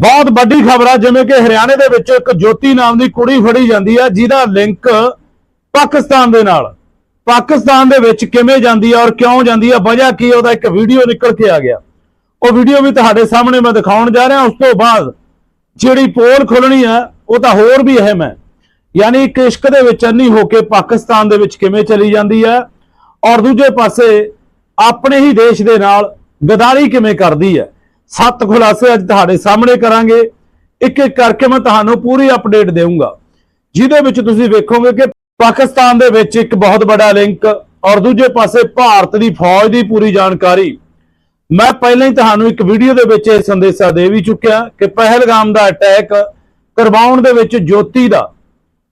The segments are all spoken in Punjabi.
ਬਹੁਤ ਵੱਡੀ ਖਬਰ ਆ ਜਿਵੇਂ ਕਿ ਹਰਿਆਣੇ ਦੇ ਵਿੱਚ ਇੱਕ ਜੋਤੀ ਨਾਮ ਦੀ ਕੁੜੀ ਫੜੀ ਜਾਂਦੀ ਆ ਜਿਹਦਾ ਲਿੰਕ ਪਾਕਿਸਤਾਨ ਦੇ ਨਾਲ। ਪਾਕਿਸਤਾਨ ਦੇ ਵਿੱਚ ਕਿਵੇਂ ਜਾਂਦੀ ਆ ਔਰ ਕਿਉਂ ਜਾਂਦੀ ਆ ਵਜ੍ਹਾ ਕੀ ਆ, ਉਹਦਾ ਇੱਕ ਵੀਡੀਓ ਨਿਕਲ ਕੇ ਆ ਗਿਆ। ਉਹ ਵੀਡੀਓ ਵੀ ਤੁਹਾਡੇ ਸਾਹਮਣੇ ਮੈਂ ਦਿਖਾਉਣ ਜਾ ਰਿਹਾ ਉਸ ਤੋਂ ਬਾਅਦ ਜਿਹੜੀ ਪੋਲ ਖੁੱਲਣੀ ਆ ਉਹ ਤਾਂ ਹੋਰ ਵੀ ਅਹਿਮ ਹੈ। ਯਾਨੀ ਕਿਸ਼ਕ ਦੇ ਵਿੱਚ ਅੰਨੀ ਹੋ ਕੇ ਪਾਕਿਸਤਾਨ ਦੇ ਵਿੱਚ ਕਿਵੇਂ ਚਲੀ ਜਾਂਦੀ ਹੈ ਔਰ ਦੂਜੇ ਪਾਸੇ ਆਪਣੇ ਹੀ ਦੇਸ਼ ਦੇ ਨਾਲ ਗਦਾਰੀ ਕਿਵੇਂ ਕਰਦੀ ਹੈ ਸੱਤ ਖੁਲਾਸੇ ਅੱਜ ਤੁਹਾਡੇ ਸਾਹਮਣੇ ਕਰਾਂਗੇ। ਇੱਕ ਇੱਕ ਕਰਕੇ ਮੈਂ ਤੁਹਾਨੂੰ ਪੂਰੀ ਅਪਡੇਟ ਦੇਵਾਂਗਾ ਜਿਹਦੇ ਵਿੱਚ ਤੁਸੀਂ ਵੇਖੋਗੇ ਕਿ ਪਾਕਿਸਤਾਨ ਦੇ ਵਿੱਚ ਇੱਕ ਬਹੁਤ ਵੱਡਾ ਲਿੰਕ ਔਰ ਦੂਜੇ ਪਾਸੇ ਭਾਰਤ ਦੀ ਫੌਜ ਦੀ ਪੂਰੀ ਜਾਣਕਾਰੀ। ਮੈਂ ਪਹਿਲਾਂ ਹੀ ਤੁਹਾਨੂੰ ਇੱਕ ਵੀਡੀਓ ਦੇ ਵਿੱਚ ਇਹ ਸੰਦੇਸ਼ਾ ਦੇ ਵੀ ਚੁੱਕਿਆ ਕਿ ਪਹਿਲਗਾਮ ਦਾ ਅਟੈਕ ਕਰਵਾਉਣ ਦੇ ਵਿੱਚ ਜੋਤੀ ਦਾ,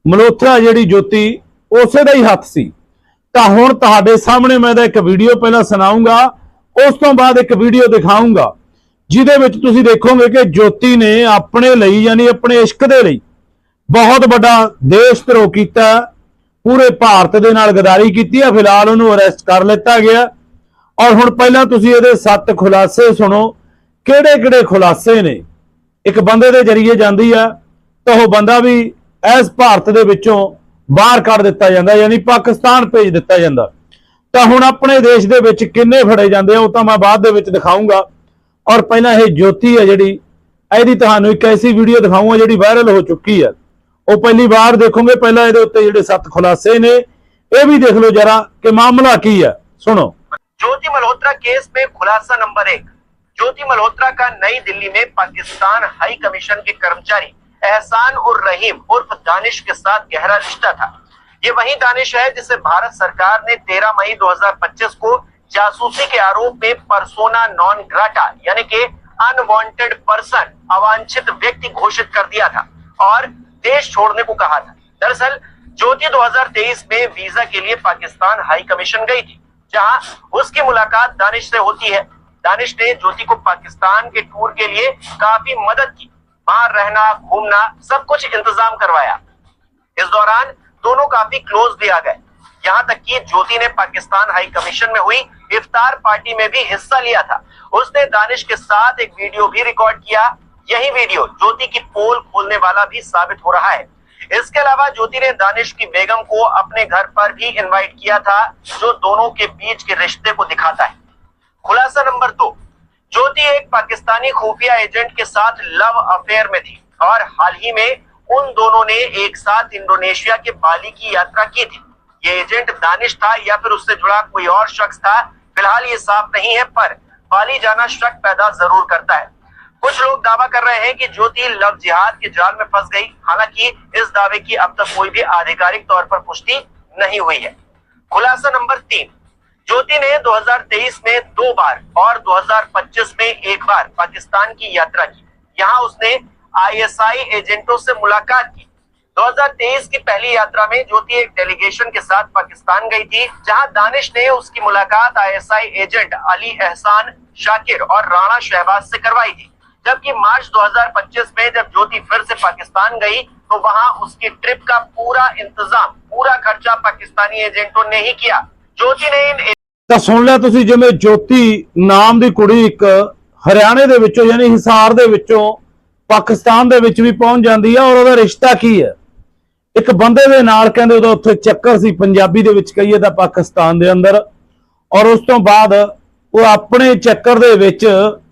ਮਲੋਥਰਾ ਜਿਹੜੀ ਜੋਤੀ, ਉਸੇ ਦਾ ਹੀ ਹੱਥ ਸੀ। ਤਾਂ ਹੁਣ ਤੁਹਾਡੇ ਸਾਹਮਣੇ ਮੈਂ ਇਹਦਾ ਇੱਕ ਵੀਡੀਓ ਪਹਿਲਾਂ ਸੁਣਾਉਂਗਾ ਉਸ ਤੋਂ ਬਾਅਦ ਇੱਕ ਵੀਡੀਓ ਦਿਖਾਉਂਗਾ ਜਿਹਦੇ ਵਿੱਚ ਤੁਸੀਂ ਦੇਖੋਗੇ ਕਿ ਜੋਤੀ ਨੇ ਆਪਣੇ ਲਈ ਯਾਨੀ ਆਪਣੇ ਇਸ਼ਕ ਦੇ ਲਈ ਬਹੁਤ ਵੱਡਾ ਦੇਸ਼ ਧਰੋਹ ਕੀਤਾ, ਪੂਰੇ ਭਾਰਤ ਦੇ ਨਾਲ ਗਦਾਰੀ ਕੀਤੀ ਹੈ ਫਿਲਹਾਲ ਉਹਨੂੰ ਅਰੈਸਟ ਕਰ ਲਿੱਤਾ ਗਿਆ। ਔਰ ਹੁਣ ਪਹਿਲਾਂ ਤੁਸੀਂ ਇਹਦੇ ਸੱਤ ਖੁਲਾਸੇ ਸੁਣੋ ਕਿਹੜੇ ਕਿਹੜੇ ਖੁਲਾਸੇ ਨੇ? ਇੱਕ ਬੰਦੇ ਦੇ ਜਰੀਏ ਜਾਂਦੀ ਆ, ਤਾਂ ਉਹ ਬੰਦਾ ਵੀ ਇਸ ਭਾਰਤ ਦੇ ਵਿੱਚੋਂ ਬਾਹਰ ਕੱਢ ਦਿੱਤਾ ਜਾਂਦਾ, ਯਾਨੀ ਪਾਕਿਸਤਾਨ ਭੇਜ ਦਿੱਤਾ ਜਾਂਦਾ। ਤਾਂ ਹੁਣ ਆਪਣੇ ਦੇਸ਼ ਦੇ ਵਿੱਚ ਕਿੰਨੇ ਫੜੇ ਜਾਂਦੇ ਆ, ਉਹ ਤਾਂ ਮੈਂ ਬਾਅਦ ਦੇ ਵਿੱਚ ਦਿਖਾਉਂਗਾ ਔਰ ਪਹਿਲਾਂ ਇਹ ਜੋਤੀ ਹੈ ਜਿਹੜੀ ਇਹਦੀ ਤੁਹਾਨੂੰ ਇੱਕ ਐਸੀ ਵੀਡੀਓ ਦਿਖਾਉਂਗਾ ਜਿਹੜੀ ਵਾਇਰਲ ਹੋ ਚੁੱਕੀ ਹੈ ਉਹ ਪਹਿਲੀ ਵਾਰ ਦੇਖੋਗੇ ਪਹਿਲਾਂ ਇਹਦੇ ਉੱਤੇ ਜਿਹੜੇ ਸੱਤ ਖੁਲਾਸੇ ਨੇ ਇਹ ਵੀ ਦੇਖ ਲਓ ਜਰਾ ਕਿ ਮਾਮਲਾ ਕੀ ਹੈ ਸੁਣੋ ज्योति मल्होत्रा केस में खुलासा नंबर एक ज्योति मल्होत्रा का नई दिल्ली में पाकिस्तान हाई कमीशन के कर्मचारी एहसान उर रहीम उर्फ दानिश के साथ गहरा रिश्ता था ये वही दानिश है जिसे भारत सरकार ने 13 मई 2025 को जासूसी के आरोप में परसोना नॉन ग्राटा यानी कि अनवांटेड पर्सन अवांछित व्यक्ति घोषित कर दिया था और देश छोड़ने को कहा था। दरअसल, ज्योति 2023 में वीज़ा के लिए पाकिस्तान हाई कमीशन गई थी, जहाँ उसकी मुलाकात दानिश से होती है। दानिश ने ज्योति को पाकिस्तान के टूर के लिए काफ़ी मदद की। वहाँ रहना, घूमना, सब कुछ इंतज़ाम करवाया। इस दौरान दोनों काफ़ी क्लोज भी आ गए। यहाँ तक कि ज्योति ने पाकिस्तान हाई कमीशन में हुई इफ्तार पार्टी में भी हिस्सा लिया था। उसने दानिश के साथ एक वीडियो भी रिकॉर्ड किया। यही वीडियो ज्योति की पोल खोलने वाला भी साबित हो रहा है। इसके अलावा ज्योति ने दानिश की बेगम को अपने घर पर भी इनवाइट किया था, जो दोनों के बीच के रिश्ते को दिखाता है। खुलासा नंबर दो। ज्योति एक पाकिस्तानी खुफिया एजेंट के साथ लव अफेयर में थी और हाल ही में उन दोनों ने एक साथ इंडोनेशिया के बाली की यात्रा की थी। ये एजेंट दानिश था या फिर उससे जुड़ा कोई और शख्स था फ़िलहाल ये साफ़ नहीं है, पर पाली जाना शक पैदा ज़रूर करता है। कुछ लोग दावा कर रहे हैं कि ज्योति लव जिहाद के जाल में फंस गई। हालाँकि इस दावे की अब तक कोई भी आधिकारिक तौर पर पुष्टि नहीं हुई है। खुलासा नंबर तीन। ज्योति ने 2023 में दो बार और 2025 में एक बार पाकिस्तान की यात्रा की। यहाँ उसने आईएसआई एजेंटों से मुलाकात की। 2023 की पहली यात्रा में ज्योति एक डेलीगेशन के साथ पाकिस्तान गई थी जहां दानिश ने उसकी मुलाकात आईएसआई एजेंट अली एहसान शाकिर और राणा शहबाज से करवाई थी जबकि मार्च 2025 में जब ज्योति फिर से पाकिस्तान गई तो वहां उसकी ट्रिप का पूरा इंतजाम पूरा खर्चा पाकिस्तानी एजेंटों ने ही किया ज्योति ने इन ਤਾਂ ਸੁਣ ਲਿਆ ਤੁਸੀਂ ਜਿਵੇਂ ਜੋਤੀ ਨਾਮ ਦੀ ਕੁੜੀ ਇੱਕ ਹਰਿਆਣੇ ਦੇ ਵਿੱਚੋਂ ਯਾਨੀ ਹਿਸਾਰ ਦੇ ਵਿੱਚੋਂ ਪਾਕਿਸਤਾਨ ਦੇ ਵਿੱਚ ਵੀ ਪਹੁੰਚ ਜਾਂਦੀ ਹੈ ਔਰ ਉਹਦਾ ਰਿਸ਼ਤਾ ਕੀ ਹੈ ਇੱਕ ਬੰਦੇ ਦੇ ਨਾਲ ਕਹਿੰਦੇ ਉਹਦਾ ਉੱਥੇ ਚੱਕਰ ਸੀ, ਪੰਜਾਬੀ ਦੇ ਵਿੱਚ ਕਹੀਏ ਤਾਂ ਪਾਕਿਸਤਾਨ ਦੇ ਅੰਦਰ। ਔਰ ਉਸ ਤੋਂ ਬਾਅਦ ਉਹ ਆਪਣੇ ਚੱਕਰ ਦੇ ਵਿੱਚ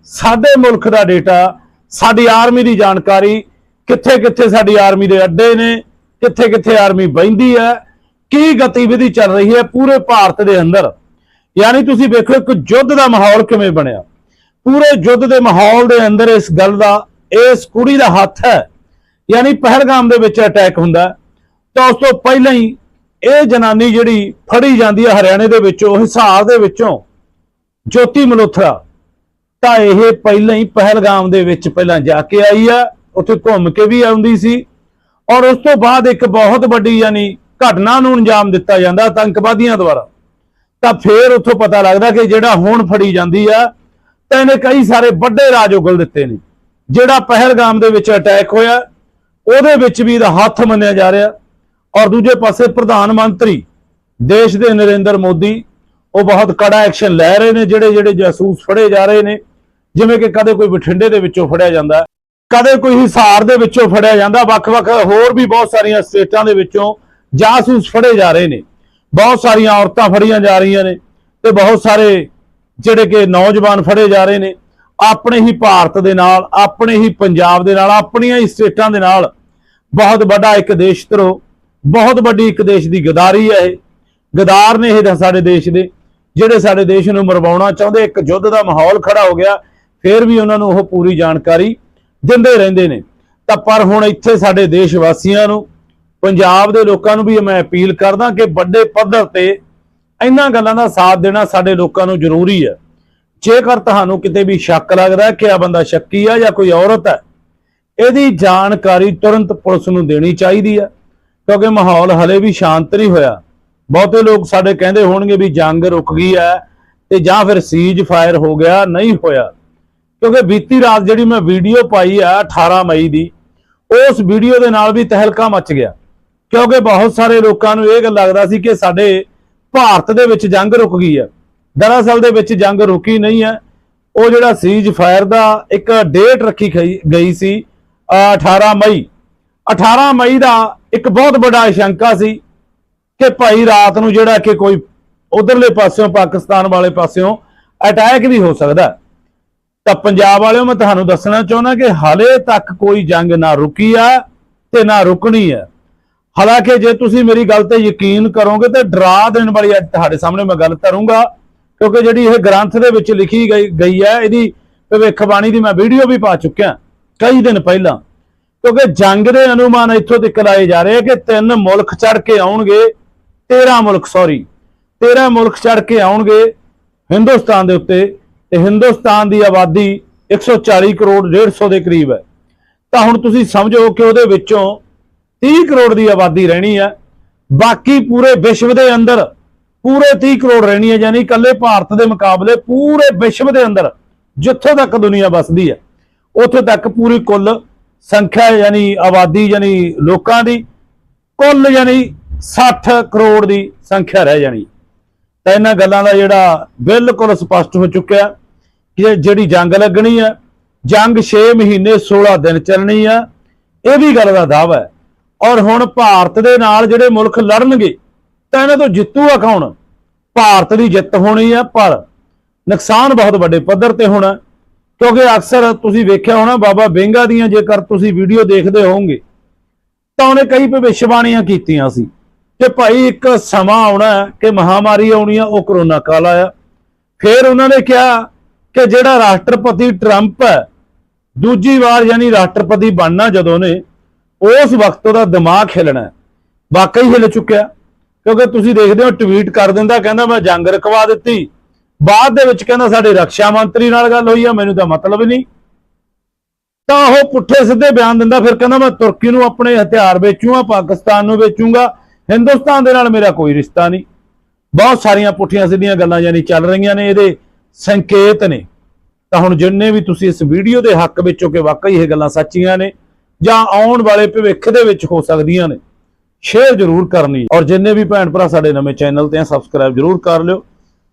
ਸਾਡੇ ਮੁਲਕ ਦਾ ਡੇਟਾ ਸਾਡੀ ਆਰਮੀ ਦੀ ਜਾਣਕਾਰੀ ਕਿੱਥੇ ਕਿੱਥੇ ਸਾਡੀ ਆਰਮੀ ਦੇ ਅੱਡੇ ਨੇ ਕਿੱਥੇ ਕਿੱਥੇ ਆਰਮੀ ਬੈਂਦੀ ਹੈ, ਕੀ ਗਤੀਵਿਧੀ ਚੱਲ ਰਹੀ ਹੈ ਪੂਰੇ ਭਾਰਤ ਦੇ ਅੰਦਰ। ਯਾਨੀ ਤੁਸੀਂ ਵੇਖੋ ਇੱਕ ਯੁੱਧ ਦਾ ਮਾਹੌਲ ਕਿਵੇਂ ਬਣਿਆ। ਪੂਰੇ ਯੁੱਧ ਦੇ ਮਾਹੌਲ ਦੇ ਅੰਦਰ ਇਸ ਗੱਲ ਦਾ, ਇਸ ਕੁੜੀ ਦਾ ਹੱਥ ਹੈ। ਯਾਨੀ ਪਹਿਲਗਾਮ ਦੇ ਵਿੱਚ ਅਟੈਕ ਹੁੰਦਾ ਤਾਂ ਉਸ ਤੋਂ ਪਹਿਲਾਂ ਹੀ ਇਹ ਜਨਾਨੀ ਜਿਹੜੀ ਫੜੀ ਜਾਂਦੀ ਹੈ ਹਰਿਆਣੇ ਦੇ ਵਿੱਚੋਂ, ਹਿਸਾਰ ਦੇ ਵਿੱਚੋਂ, ਜੋਤੀ ਮਲੋਥਰਾ, ਤਾਂ ਇਹ ਪਹਿਲਾਂ ਹੀ ਪਹਿਲਗਾਮ ਦੇ ਵਿੱਚ ਪਹਿਲਾਂ ਜਾ ਕੇ ਆਈ ਆ, ਉੱਥੇ ਘੁੰਮ ਕੇ ਵੀ ਆਉਂਦੀ ਸੀ। ਔਰ ਉਸ ਤੋਂ ਬਾਅਦ ਇੱਕ ਬਹੁਤ ਵੱਡੀ ਯਾਨੀ ਘਟਨਾ ਨੂੰ ਅੰਜਾਮ ਦਿੱਤਾ ਜਾਂਦਾ ਆਤੰਕਵਾਦੀਆਂ ਦੁਆਰਾ। ਤਾਂ ਫੇਰ ਉੱਥੋਂ ਪਤਾ ਲੱਗਦਾ ਕਿ ਜਿਹੜਾ ਹੁਣ ਫੜੀ ਜਾਂਦੀ ਆ, ਤਾਂ ਇਹਨੇ ਕਈ ਸਾਰੇ ਵੱਡੇ ਰਾਜ ਉਗਲ ਦਿੱਤੇ ਨੇ। ਜਿਹੜਾ ਪਹਿਲਗਾਮ ਦੇ ਵਿੱਚ ਅਟੈਕ ਹੋਇਆ, ਉਹਦੇ ਵਿੱਚ ਵੀ ਇਹਦਾ ਹੱਥ ਮੰਨਿਆ ਜਾ ਰਿਹਾ। ਔਰ ਦੂਜੇ ਪਾਸੇ ਪ੍ਰਧਾਨ ਮੰਤਰੀ ਦੇਸ਼ ਦੇ ਨਰਿੰਦਰ ਮੋਦੀ, ਉਹ ਬਹੁਤ ਕੜਾ ਐਕਸ਼ਨ ਲੈ ਰਹੇ ਨੇ, ਜਿਹੜੇ ਜਿਹੜੇ ਜਾਸੂਸ ਫੜੇ ਜਾ ਰਹੇ ਨੇ। ਜਿਵੇਂ ਕਿ ਕਦੇ ਕੋਈ ਬਠਿੰਡੇ ਦੇ ਵਿੱਚੋਂ ਫੜਿਆ ਜਾਂਦਾ, ਕਦੇ ਕੋਈ ਹਿਸਾਰ ਦੇ ਵਿੱਚੋਂ ਫੜਿਆ ਜਾਂਦਾ, ਵੱਖ-ਵੱਖ ਹੋਰ ਵੀ ਬਹੁਤ ਸਾਰੀਆਂ ਸਟੇਟਾਂ ਦੇ ਵਿੱਚੋਂ ਜਾਸੂਸ ਫੜੇ ਜਾ ਰਹੇ ਨੇ। ਬਹੁਤ ਸਾਰੀਆਂ ਔਰਤਾਂ ਫੜੀਆਂ ਜਾ ਰਹੀਆਂ ਨੇ ਤੇ ਬਹੁਤ ਸਾਰੇ ਜਿਹੜੇ ਕਿ ਨੌਜਵਾਨ ਫੜੇ ਜਾ ਰਹੇ ਨੇ। ਆਪਣੇ ਹੀ ਭਾਰਤ ਦੇ ਨਾਲ, ਆਪਣੇ ਹੀ ਪੰਜਾਬ ਦੇ ਨਾਲ, ਆਪਣੀਆਂ ਹੀ ਸਟੇਟਾਂ ਦੇ ਨਾਲ ਬਹੁਤ ਵੱਡਾ ਇੱਕ ਦੇਸ਼ ਧਰੋ। ਬਹੁਤ ਵੱਡੀ ਇੱਕ ਦੇਸ਼ ਦੀ ਗਦਾਰੀ ਹੈ ਇਹ। ਗਦਾਰ ਨੇ ਇਹ ਸਾਡੇ ਦੇਸ਼ ਦੇ, ਜਿਹੜੇ ਸਾਡੇ ਦੇਸ਼ ਨੂੰ ਮਰਵਾਉਣਾ ਚਾਹੁੰਦੇ, ਇੱਕ ਯੁੱਧ ਦਾ ਮਾਹੌਲ ਖੜਾ ਹੋ ਗਿਆ, ਫਿਰ ਵੀ ਉਹਨਾਂ ਨੂੰ ਉਹ ਪੂਰੀ ਜਾਣਕਾਰੀ ਦਿੰਦੇ ਰਹਿੰਦੇ ਨੇ। ਤਾਂ ਪਰ ਹੁਣ ਇੱਥੇ ਸਾਡੇ ਦੇਸ਼ ਵਾਸੀਆਂ ਨੂੰ, ਪੰਜਾਬ ਦੇ ਲੋਕਾਂ ਨੂੰ ਵੀ ਮੈਂ ਅਪੀਲ ਕਰਦਾ ਕਿ ਵੱਡੇ ਪੱਧਰ ਤੇ ਇਹਨਾਂ ਗੱਲਾਂ ਦਾ ਸਾਥ ਦੇਣਾ ਸਾਡੇ ਲੋਕਾਂ ਨੂੰ ਜ਼ਰੂਰੀ ਹੈ। ਜੇਕਰ ਤੁਹਾਨੂੰ ਕਿਤੇ ਵੀ ਸ਼ੱਕ ਲੱਗਦਾ ਕਿ ਆ ਬੰਦਾ ਸ਼ੱਕੀ ਆ ਜਾਂ ਕੋਈ ਔਰਤ ਹੈ, ਇਹਦੀ ਜਾਣਕਾਰੀ ਤੁਰੰਤ ਪੁਲਿਸ ਨੂੰ ਦੇਣੀ ਚਾਹੀਦੀ ਹੈ। ਕਿਉਂਕਿ ਮਾਹੌਲ ਹਲੇ ਵੀ ਸ਼ਾਂਤ ਨਹੀਂ ਹੋਇਆ। ਬਹੁਤੇ ਲੋਕ ਸਾਡੇ ਕਹਿੰਦੇ ਹੋਣਗੇ ਵੀ ਜੰਗ ਰੁਕ ਗਈ ਹੈ ਤੇ ਜਾਂ ਫਿਰ ਸੀਜ ਫਾਇਰ ਹੋ ਗਿਆ, ਨਹੀਂ ਹੋਇਆ। ਕਿਉਂਕਿ ਬੀਤੀ ਰਾਤ ਜਿਹੜੀ ਮੈਂ ਵੀਡੀਓ ਪਾਈ ਆ 18 ਮਈ ਦੀ, ਉਸ ਵੀਡੀਓ ਦੇ ਨਾਲ ਵੀ ਤਹਿਲਕਾ ਮਚ ਗਿਆ। ਕਿਉਂਕਿ ਬਹੁਤ ਸਾਰੇ ਲੋਕਾਂ ਨੂੰ ਇਹ ਗੱਲ ਲੱਗਦਾ ਸੀ ਕਿ ਸਾਡੇ ਭਾਰਤ ਦੇ ਵਿੱਚ ਜੰਗ ਰੁਕ ਗਈ ਹੈ। ਦਰਅਸਲ ਦੇ ਵਿੱਚ ਜੰਗ ਰੁਕੀ ਨਹੀਂ ਹੈ। ਉਹ ਜਿਹੜਾ ਸੀਜ ਫਾਇਰ ਦਾ ਇੱਕ ਡੇਟ ਰੱਖੀ ਖਈ- ਗਈ ਸੀ ਅਹ 18 ਮਈ। 18 ਮਈ ਦਾ ਇੱਕ ਬਹੁਤ ਵੱਡਾ ਆਸ਼ੰਕਾ ਸੀ ਕਿ ਭਾਈ ਰਾਤ ਨੂੰ ਜਿਹੜਾ ਕਿ ਕੋਈ ਉਧਰਲੇ ਪਾਸਿਓਂ, ਪਾਕਿਸਤਾਨ ਵਾਲੇ ਪਾਸਿਓਂ ਅਟੈਕ ਵੀ ਹੋ ਸਕਦਾ ਤਾਂ ਪੰਜਾਬ ਵਾਲਿਓ, ਮੈਂ ਤੁਹਾਨੂੰ ਦੱਸਣਾ ਚਾਹੁੰਦਾ ਕਿ ਹਾਲੇ ਤੱਕ ਕੋਈ ਜੰਗ ਨਾ ਰੁਕੀ ਆ ਤੇ ਨਾ ਰੁਕਣੀ ਹੈ ਹਾਲਾਂਕਿ ਜੇ ਤੁਸੀਂ ਮੇਰੀ ਗੱਲ ਤੇ ਯਕੀਨ ਕਰੋਗੇ ਤੇ ਡਰਾ ਦੇਣ ਵਾਲੀ ਅੱਜ ਤੁਹਾਡੇ ਸਾਹਮਣੇ ਮੈਂ ਗੱਲ ਕਰੂੰਗਾ ਕਿਉਂਕਿ ਜਿਹੜੀ ਇਹ ਗ੍ਰੰਥ ਦੇ ਵਿੱਚ ਲਿਖੀ ਗਈ ਗਈ ਹੈ, ਇਹਦੀ ਭਵਿੱਖਬਾਣੀ ਦੀ ਮੈਂ ਵੀਡੀਓ ਵੀ ਪਾ ਚੁੱਕਿਆ, ਕਈ ਦਿਨ ਪਹਿਲਾਂ। ਕਿਉਂਕਿ ਜੰਗ ਦੇ ਅਨੁਮਾਨ ਇੱਥੋਂ ਤੱਕ ਲਾਏ ਜਾ ਰਹੇ ਆ ਕਿ ਤਿੰਨ ਮੁਲਕ ਚੜ ਕੇ ਆਉਣਗੇ 13 ਮੁਲਕ ਸੌਰੀ 13 ਮੁਲਕ ਚੜ ਕੇ ਆਉਣਗੇ ਹਿੰਦੁਸਤਾਨ ਦੇ ਉੱਤੇ ਤੇ ਹਿੰਦੁਸਤਾਨ ਦੀ ਆਬਾਦੀ 140 ਕਰੋੜ 150 ਦੇ ਕਰੀਬ ਹੈ। ਤਾਂ ਹੁਣ ਤੁਸੀਂ ਸਮਝੋ ਕਿ ਉਹਦੇ ਵਿੱਚੋਂ 30 ਕਰੋੜ ਦੀ ਆਬਾਦੀ ਰਹਿਣੀ ਹੈ, ਬਾਕੀ ਪੂਰੇ ਵਿਸ਼ਵ ਦੇ ਅੰਦਰ ਪੂਰੇ 30 ਕਰੋੜ ਰਹਿਣੀ ਹੈ, ਯਾਨੀ ਇਕੱਲੇ ਭਾਰਤ ਦੇ ਮੁਕਾਬਲੇ ਪੂਰੇ ਵਿਸ਼ਵ ਦੇ ਅੰਦਰ ਜਿੱਥੋਂ ਤੱਕ ਦੁਨੀਆ ਵਸਦੀ ਹੈ, ਉੱਥੇ ਤੱਕ ਪੂਰੀ ਕੁੱਲ ਸੰਖਿਆ ਯਾਨੀ ਆਬਾਦੀ ਯਾਨੀ ਲੋਕਾਂ ਦੀ ਕੁੱਲ ਯਾਨੀ 60 ਕਰੋੜ ਦੀ ਸੰਖਿਆ ਰਹਿ ਜਾਣੀ। ਤਾਂ ਇਹਨਾਂ ਗੱਲਾਂ ਦਾ ਜਿਹੜਾ ਬਿਲਕੁਲ ਸਪਸ਼ਟ ਹੋ ਚੁੱਕਿਆ ਕਿ ਜਿਹੜੀ ਜੰਗ ਲੱਗਣੀ ਹੈ ਜੰਗ 6 ਮਹੀਨੇ 16 ਦਿਨ ਚੱਲਣੀ ਆ, ਇਹ ਵੀ ਗੱਲ ਦਾ ਦਾਅਵਾ ਹੈ। ਔਰ ਹੁਣ ਭਾਰਤ ਦੇ ਨਾਲ ਜਿਹੜੇ ਮੁਲਕ ਲੜਨਗੇ, ਤਾਂ ਇਹਨਾਂ ਤੋਂ ਜਿੱਤੂਗਾ ਕੌਣ? ਭਾਰਤ ਦੀ ਜਿੱਤ ਹੋਣੀ ਆ, ਪਰ ਨੁਕਸਾਨ ਬਹੁਤ ਵੱਡੇ ਪੱਧਰ ਤੇ ਹੋਣਾ। ਕਿਉਂਕਿ ਅਕਸਰ ਤੁਸੀਂ ਵੇਖਿਆ ਹੋਣਾ, ਬਾਬਾ ਬੇਂਗਾ ਦੀਆਂ ਜੇਕਰ ਤੁਸੀਂ ਵੀਡੀਓ ਦੇਖਦੇ ਹੋਵੋਗੇ, ਤਾਂ ਉਹਨੇ ਕਈ ਭਵਿੱਖਬਾਣੀਆਂ ਕੀਤੀਆਂ ਸੀ ਕਿ ਭਾਈ ਇੱਕ ਸਮਾਂ ਆਉਣਾ ਕਿ ਮਹਾਮਾਰੀ ਆਉਣੀ ਆ, ਉਹ ਕਰੋਨਾ ਕਾਲ ਆਇਆ। ਫਿਰ ਉਹਨਾਂ ਨੇ ਕਿਹਾ ਕਿ ਜਿਹੜਾ ਰਾਸ਼ਟਰਪਤੀ ਟਰੰਪ ਹੈ, ਦੂਜੀ ਵਾਰ ਯਾਨੀ ਰਾਸ਼ਟਰਪਤੀ ਬਣਨਾ ਜਦੋਂ ਨੇ, ਉਸ ਵਕਤ ਉਹਦਾ ਦਿਮਾਗ ਹਿਲਣਾ ਵਾਕਈ ਹਿੱਲ ਚੁੱਕਿਆ। ਕਿਉਂਕਿ ਤੁਸੀਂ ਦੇਖਦੇ ਹੋ, ਟਵੀਟ ਕਰ ਦਿੰਦਾ, ਕਹਿੰਦਾ ਮੈਂ ਜੰਗ ਰਕਵਾ ਦਿੱਤੀ। ਬਾਅਦ ਦੇ ਵਿੱਚ ਕਹਿੰਦਾ ਸਾਡੇ ਰੱਖਿਆ ਮੰਤਰੀ ਨਾਲ ਗੱਲ ਹੋਈ ਆ, ਮੈਨੂੰ ਤਾਂ ਮਤਲਬ ਨਹੀਂ। ਤਾਂ ਉਹ ਪੁੱਠੇ ਸਿੱਧੇ ਬਿਆਨ ਦਿੰਦਾ, ਫਿਰ ਕਹਿੰਦਾ ਮੈਂ ਤੁਰਕੀ ਨੂੰ ਆਪਣੇ ਹਥਿਆਰ ਵੇਚੂਗਾ, ਪਾਕਿਸਤਾਨ ਨੂੰ ਵੇਚੂਗਾ, ਹਿੰਦੁਸਤਾਨ ਦੇ ਨਾਲ ਮੇਰਾ ਕੋਈ ਰਿਸ਼ਤਾ ਨਹੀਂ। ਬਹੁਤ ਸਾਰੀਆਂ ਪੁੱਠੀਆਂ ਸਿੱਧੀਆਂ ਗੱਲਾਂ ਯਾਨੀ ਚੱਲ ਰਹੀਆਂ ਨੇ, ਇਹਦੇ ਸੰਕੇਤ ਨੇ। ਤਾਂ ਹੁਣ ਜਿੰਨੇ ਵੀ ਤੁਸੀਂ ਇਸ ਵੀਡੀਓ ਦੇ ਹੱਕ ਵਿੱਚੋਂ ਕਿ ਵਾਕਈ ਇਹ ਗੱਲਾਂ ਸੱਚੀਆਂ ਨੇ, ਜਾਂ ਆਉਣ ਵਾਲੇ ਭਵਿੱਖ ਦੇ ਵਿੱਚ ਹੋ ਸਕਦੀਆਂ ਨੇ ਸ਼ੇਅਰ ਜ਼ਰੂਰ ਕਰਨੀ। ਔਰ ਜਿੰਨੇ ਵੀ ਭੈਣ ਭਰਾ ਸਾਡੇ ਨਵੇਂ ਚੈਨਲ ਤੇ ਆ ਸਬਸਕ੍ਰਾਈਬ ਜ਼ਰੂਰ ਕਰ ਲਿਓ।